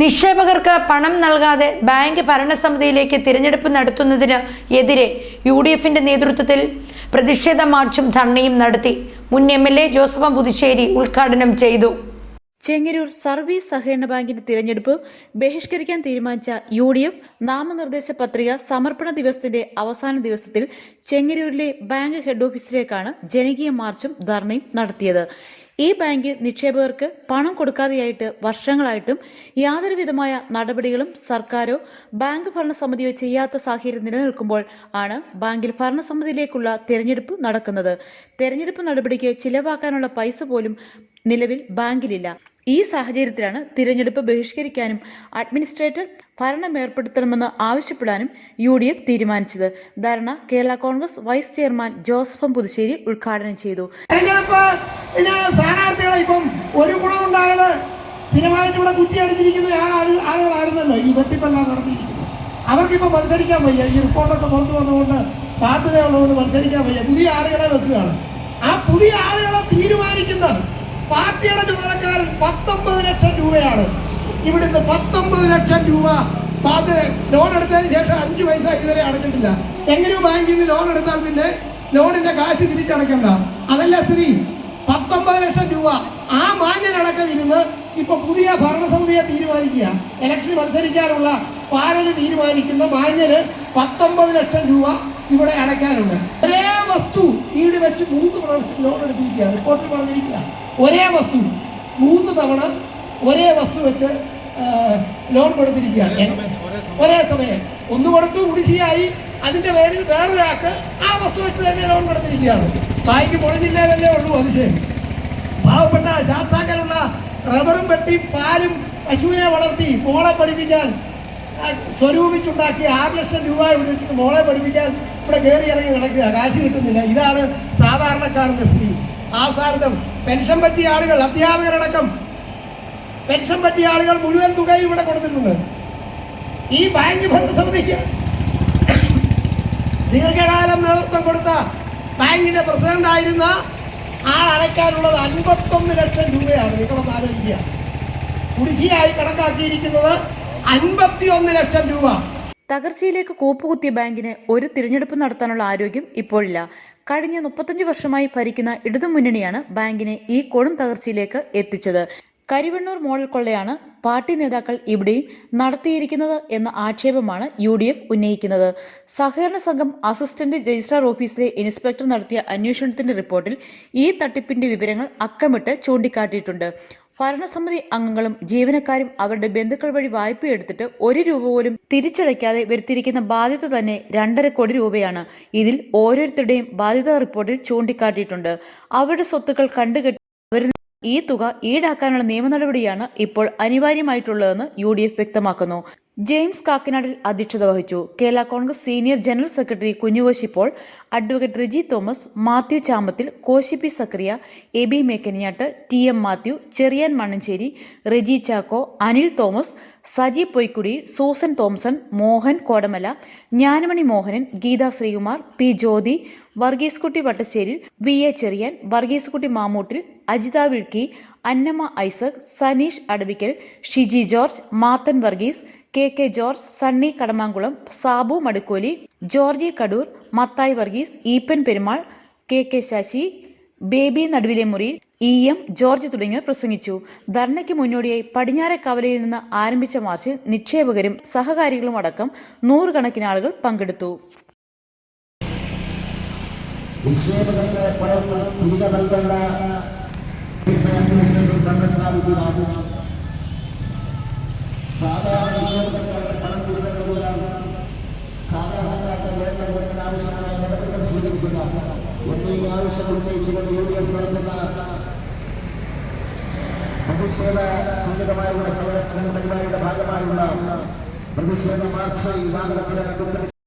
നിക്ഷേപകർക്ക് പണം നൽകാതെ ബാങ്ക് ഭരണസമിതിയിലേക്ക് തിരഞ്ഞെടുപ്പ് നടത്തുന്നതിന് എതിരെ യു ഡി എഫിന്റെ നേതൃത്വത്തിൽ പ്രതിഷേധ മാർച്ചും ധർണയും നടത്തി. മുൻ M L A Joseph Puthussery ഉദ്ഘാടനം ചെയ്തു. ചെങ്ങന്നൂർ സർവീസ് സഹകരണ ബാങ്കിന്റെ തിരഞ്ഞെടുപ്പ് ബഹിഷ്കരിക്കാൻ തീരുമാനിച്ച യു ഡി എഫ് നാമനിർദ്ദേശ പത്രിക സമർപ്പണ ദിവസത്തിന്റെ അവസാന ദിവസത്തിൽ ചെങ്ങന്നൂരിലെ ബാങ്ക് ഹെഡ് ഓഫീസിലേക്കാണ് ജനകീയ മാർച്ചും ധർണയും നടത്തിയത്. ഈ ബാങ്ക് നിക്ഷേപകർക്ക് പണം കൊടുക്കാതെയായിട്ട് വർഷങ്ങളായിട്ടും യാതൊരു വിധമായ നടപടികളും സർക്കാരോ ബാങ്ക് ഭരണസമിതിയോ ചെയ്യാത്ത സാഹചര്യം നിലനിൽക്കുമ്പോൾ ആണ് ബാങ്കിൽ ഭരണസമിതിയിലേക്കുള്ള തെരഞ്ഞെടുപ്പ് നടക്കുന്നത്. തെരഞ്ഞെടുപ്പ് നടപടിക്ക് ചിലവാക്കാനുള്ള പൈസ പോലും നിലവിൽ ബാങ്കിലില്ല. ഈ സാഹചര്യത്തിലാണ് തിരഞ്ഞെടുപ്പ് ബഹിഷ്കരിക്കാനും അഡ്മിനിസ്ട്രേറ്റർ ഭരണം ഏർപ്പെടുത്തണമെന്ന് ആവശ്യപ്പെടാനും യു ഡി എഫ് തീരുമാനിച്ചത്. ധർണ കേരള കോൺഗ്രസ് വൈസ് ചെയർമാൻ ജോസഫം പുതുശ്ശേരി ഉദ്ഘാടനം ചെയ്തു. തെരഞ്ഞെടുപ്പ് ഒരു ഈ മത്സരിക്കാൻ വയ്യ. ഈ റിപ്പോർട്ടൊക്കെ പുറത്തു വന്നുകൊണ്ട് ബാധ്യതയുള്ളതുകൊണ്ട് മത്സരിക്കാൻ വയ്യ. പുതിയ ആളുകളെ വെക്കുകയാണ്. ആ പുതിയ ആളുകളെ തീരുമാനിക്കുന്ന പാർട്ടിയുടെ ചുമതലക്കാരൻ പത്തൊമ്പത് ലക്ഷം രൂപയാണ്. ഇവിടുന്ന് പത്തൊമ്പത് ലക്ഷം രൂപ ലോൺ എടുത്തതിന് ശേഷം അഞ്ച് പൈസ ഇതുവരെ അടഞ്ഞിട്ടില്ല എങ്ങനെയോ ബാങ്കിൽ നിന്ന് ലോൺ എടുത്താൽ പിന്നെ ലോണിന്റെ കാശ് തിരിച്ചടക്കണ്ട അതല്ല സ്ഥിതി? പത്തൊമ്പത് ലക്ഷം രൂപ ആ മാന്യനടക്കം ഇരുന്ന് ഇപ്പൊ പുതിയ ഭരണസമിതിയെ തീരുമാനിക്കുക. ഇലക്ഷൻ മത്സരിക്കാനുള്ള പാനൽ തീരുമാനിക്കുന്ന മാന്യന് പത്തൊമ്പത് ലക്ഷം രൂപ ഇവിടെ അടയ്ക്കാനുണ്ട്. വെച്ച് മൂന്ന് പ്രാവശ്യം ലോൺ എടുത്തിരിക്കുക റിപ്പോർട്ടിൽ പറഞ്ഞിരിക്കുക. ഒരേ വസ്തു മൂന്ന് തവണ ഒരേ വസ്തു വെച്ച് ലോൺ കൊടുത്തിരിക്കുക ഒരേ സമയം ഒന്ന് കൊടുത്തു കുടിശ്ശിയായി. അതിന്റെ പേരിൽ വേറൊരാൾക്ക് ആ വസ്തു വെച്ച് തന്നെ ലോൺ കൊടുത്തിരിക്കുകയാണ്. ബാങ്ക് പൊളിഞ്ഞില്ലേവല്ലേ ഉള്ളൂ അത് ശരി. പാവപ്പെട്ട ശാസ്താക്കളുള്ള റബ്ബറും വെട്ടി പാലും പശുവിനെ വളർത്തി മോളെ പഠിപ്പിക്കാൻ ആ, സ്വരൂപിച്ചുണ്ടാക്കി ആറ് ലക്ഷം രൂപ ഇട്ടിട്ട് മോളെ പഠിപ്പിക്കാൻ ഇവിടെ കയറി ഇറങ്ങി നടക്കുക. കാശ് കിട്ടുന്നില്ല. ഇതാണ് സാധാരണക്കാരന്റെ സ്ഥിതി. ആസാരിതം. പെൻഷൻ പറ്റിയ ആളുകൾ അധ്യാപകരടക്കം പെൻഷൻ പറ്റിയ ആളുകൾ മുഴുവൻ തുകയും ഇവിടെ കൊടുത്തിട്ടുണ്ട്. ഈ ബാങ്ക് ഭരണസമിതിക്ക് ദീർഘകാലം നേതൃത്വം കൊടുത്ത ബാങ്കിന്റെ പ്രസിഡന്റ് ആയിരുന്ന അടയ്ക്കാനുള്ളത് അൻപത്തൊന്ന് ലക്ഷം രൂപയാണ്. നിങ്ങളൊന്ന് ആലോചിക്കുക. കുടിശ്ശിയായി കണക്കാക്കിയിരിക്കുന്നത് അൻപത്തിയൊന്ന് ലക്ഷം രൂപ. തകർച്ചയിലേക്ക് കൂപ്പുകുത്തിയ ബാങ്കിന് ഒരു തിരഞ്ഞെടുപ്പ് നടത്താനുള്ള ആരോഗ്യം ഇപ്പോഴില്ല. കഴിഞ്ഞ മുപ്പത്തഞ്ച് വർഷമായി ഭരിക്കുന്ന ഇടതുമുന്നണിയാണ് ബാങ്കിനെ ഈ കൊടും തകർച്ചയിലേക്ക് എത്തിച്ചത്. കരിവണ്ണൂർ മോഡൽ കൊള്ളയാണ് പാർട്ടി നേതാക്കൾ ഇവിടെയും നടത്തിയിരിക്കുന്നത് എന്ന ആക്ഷേപമാണ് യു ഡി എഫ് ഉന്നയിക്കുന്നത്. സഹകരണ സംഘം അസിസ്റ്റന്റ് രജിസ്ട്രാർ ഓഫീസിലെ ഇൻസ്പെക്ടർ നടത്തിയ അന്വേഷണത്തിന്റെ റിപ്പോർട്ടിൽ ഈ തട്ടിപ്പിന്റെ വിവരങ്ങൾ അക്കമിട്ട് ചൂണ്ടിക്കാട്ടിയിട്ടുണ്ട്. ഭരണസമിതി അംഗങ്ങളും ജീവനക്കാരും അവരുടെ ബന്ധുക്കൾ വഴി വായ്പയെടുത്തിട്ട് ഒരു രൂപ പോലും തിരിച്ചടയ്ക്കാതെ വരുത്തിയിരിക്കുന്ന ബാധ്യത തന്നെ രണ്ടര കോടി രൂപയാണ്. ഇതിൽ ഓരോരുത്തരുടെയും ബാധ്യത റിപ്പോർട്ടിൽ ചൂണ്ടിക്കാട്ടിയിട്ടുണ്ട്. അവരുടെ സ്വത്തുക്കൾ കണ്ടുകെട്ടി അവരിൽ ഈ തുക ഈടാക്കാനുള്ള നിയമ നടപടിയാണ് ഇപ്പോൾ അനിവാര്യമായിട്ടുള്ളതെന്ന് യു വ്യക്തമാക്കുന്നു. ജെയിംസ് കാക്കനാടിൽ അധ്യക്ഷത വഹിച്ചു. Kerala Congress senior general secretary Kunjukoshi Paul advocate Riji Thomas Mathew Chamathil Koshi P Zacharia A B Mekkaniyattu T M Mathew Cheriyan Mannancheri Reji Chacko Anil Thomas Saji Poykkudi Susan Thomson Mohan Kodamala Jnanamani Mohanan Geetha Sreekumar P Jyothi Varghesekutty Vattasseril V A Cheriyan Varghesekutty Mamoottil Ajitha Wilkie Annamma Isaac Saneesh Adavikkal Shiji George Mathan Varghese K K George Sunny Kadamankulam Sabu Madukkoli Georgy Kadoor Mathai Varghese Eapen Perumal K K Sasi Baby നടുവിലെ മുറിയിൽ E M George തുടങ്ങിയവർ പ്രസംഗിച്ചു. ധർണയ്ക്ക് മുന്നോടിയായി പടിഞ്ഞാറക്കവലയിൽ നിന്ന് ആരംഭിച്ച മാർച്ചിൽ നിക്ഷേപകരും സഹകാരികളും അടക്കം നൂറുകണക്കിന് ആളുകൾ പങ്കെടുത്തു. നിക്ഷേപകർക്ക് പണം തിരികെ നൽകേണ്ട അഡ്മിനിസ്ട്രേഷൻ സ്വീകരിക്കുക എന്നീ പരിപാടിയുടെ ഭാഗമായുള്ള പ്രതിഷേധ മാർച്ച് ഈ സാധനത്തിന്